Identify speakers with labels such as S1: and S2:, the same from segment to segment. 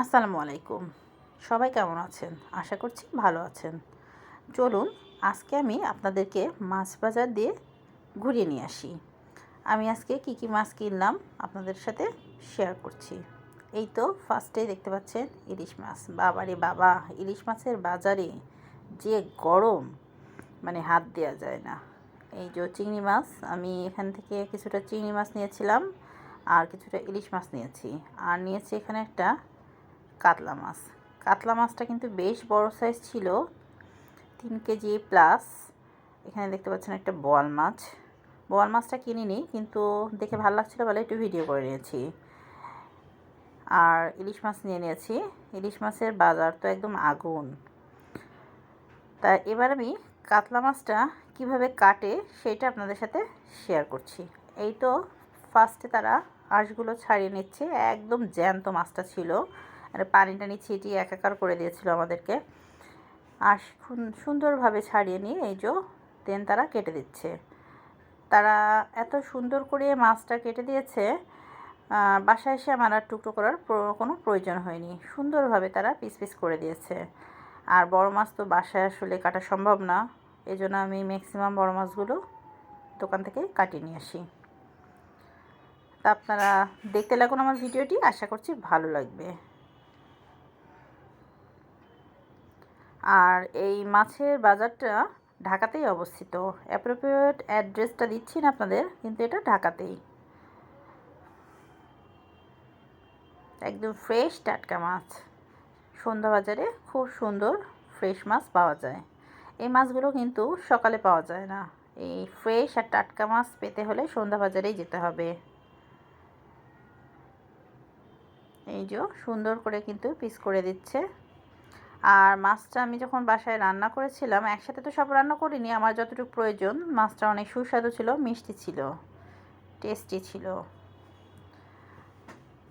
S1: আসসালামু আলাইকুম। সবাই কেমন আছেন? আশা করছি ভালো আছেন। চলুন, আজকে আমি আপনাদেরকে মাছ বাজার দিয়ে ঘুরিয়ে নিয়ে আসি। আমি আজকে কি কি মাছ কিনলাম আপনাদের সাথে শেয়ার করছি। এই তো ফার্স্টেই দেখতে পাচ্ছেন ইলিশ মাছ। বাবারে বাবা, ইলিশ মাছের বাজারে যে গরম মানে হাত দেওয়া যায় না। এই যে চিংড়ি মাছ, আমি এখান থেকে কিছুটা চিংড়ি মাছ নিয়েছিলাম আর কিছুটা ইলিশ মাছ নিয়েছি। আর নিয়েছি এখানে একটা কাতলা মাছ। কাতলা মাছটা কিন্তু বেশ বড় সাইজ ছিল, তিন কেজি প্লাস এখানে দেখতে পাচ্ছেন একটা বোয়াল মাছ। বোয়াল মাছটা কিনিনি, কিন্তু দেখে ভালো লাগছিল বলে একটু ভিডিও করে নিয়েছি। আর ইলিশ মাছ নিয়ে নিয়েছি। ইলিশ মাছের বাজার তো একদম আগুন। তা এবার আমি কাতলা মাছটা কীভাবে কাটে সেটা আপনাদের সাথে শেয়ার করছি। এই তো ফার্স্টে তারা আঁশগুলো ছাড়িয়ে নিচ্ছে, একদম জ্যান্ত মাছটা ছিল। আর পানি টানি ছিটিয়ে একাকার করে দিয়েছিল আমাদেরকে। আর সুন্দরভাবে ছাড়িয়ে নিয়ে এই যে দেন তারা কেটে দিচ্ছে। তারা এত সুন্দর করে মাছটা কেটে দিয়েছে বাসায় এসে আমার আর টুকরো করার কোনো প্রয়োজন হয়নি। সুন্দরভাবে তারা পিস পিস করে দিয়েছে। আর বড় মাছ তো বাসায় আসলে কাটা সম্ভব না। এই জন্য আমি ম্যাক্সিমাম বড় মাছগুলো দোকান থেকে কাটিয়ে নিয়ে আসি। তা আপনারা দেখতে লাগুন আমার ভিডিওটি। আশা করছি ভালো লাগবে। আর এই মাছের বাজারটা ঢাকাতেই অবস্থিত। অ্যাপ্রোপ্রিয়েট অ্যাড্রেসটা দিচ্ছি না আপনাদের, কিন্তু এটা ঢাকাতেই। একদম ফ্রেশ টাটকা মাছ। সন্ধ্যা বাজারে খুব সুন্দর ফ্রেশ মাছ পাওয়া যায়। এই মাছগুলো কিন্তু সকালে পাওয়া যায় না। এই ফ্রেশ আর টাটকা মাছ পেতে হলে সন্ধ্যা বাজারেই যেতে হবে। এই যে সুন্দর করে কিন্তু পিস করে দিচ্ছে। আর মাছটা আমি যখন বাসায় রান্না করেছিলাম, একসাথে তো সব রান্না করিনি, আমার যতটুকু প্রয়োজন, মাছটা অনেক সুস্বাদু ছিল, মিষ্টি ছিল, টেস্টি ছিল।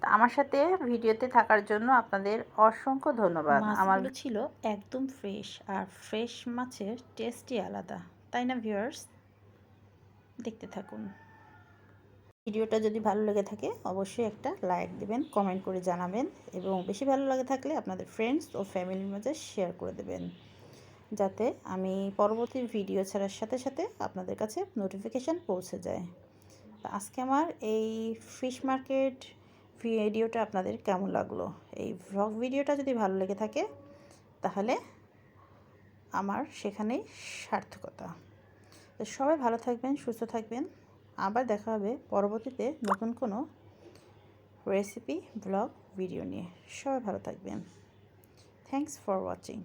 S1: আমার সাথে ভিডিওতে থাকার জন্য আপনাদের অসংখ্য ধন্যবাদ। আমার ছিল একদম ফ্রেশ আর ফ্রেশ মাছের টেস্টই আলাদা। তাই না ভিউয়ার্স দেখতে থাকুন। ভিডিওটা যদি ভালো লেগে থাকে, অবশ্যই একটা লাইক দেবেন, কমেন্ট করে জানাবেন এবং বেশি ভালো লাগে থাকলে আপনাদের ফ্রেন্ডস ও ফ্যামিলির মাঝে শেয়ার করে দেবেন। যাতে আমি পরবর্তী ভিডিও ছাড়ার সাথে সাথে আপনাদের কাছে নোটিফিকেশান পৌঁছে যায়। আজকে আমার এই ফিশ মার্কেট ভিডিওটা আপনাদের কেমন লাগল? এই ভ্লগ ভিডিওটা যদি ভালো লেগে থাকে, তাহলে আমার সেখানেই সার্থকতা। তো সবাই ভালো থাকবেন, সুস্থ থাকবেন। আবার দেখা হবে পরবর্তীতে নতুন কোনো রেসিপি ব্লগ ভিডিও নিয়ে। সবাই ভালো থাকবেন। Thanks for watching